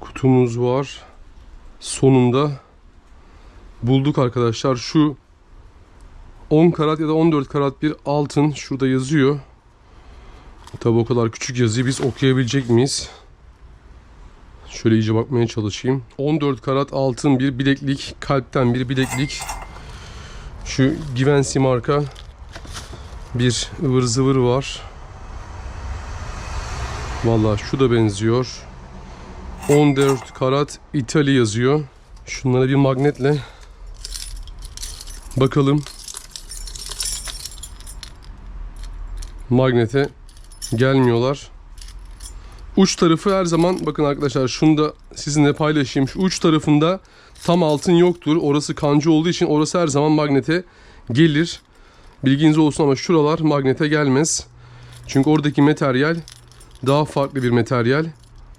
kutumuz var. Sonunda bulduk arkadaşlar. Şu 10 karat ya da 14 karat bir altın şurada yazıyor. Tabi o kadar küçük yazıyı biz okuyabilecek miyiz? Şöyle iyice bakmaya çalışayım. 14 karat altın bir bileklik, kalpten bir bileklik. Şu Givenchy marka bir ıvır zıvır var. Vallahi şu da benziyor. 14 karat İtalya yazıyor. Şunlara bir magnetle bakalım. Magnete gelmiyorlar. Uç tarafı her zaman bakın arkadaşlar şunu da sizinle paylaşayım. Şu uç tarafında tam altın yoktur. Orası kancı olduğu için orası her zaman magnete gelir. Bilginiz olsun ama şuralar magnete gelmez. Çünkü oradaki materyal daha farklı bir materyal.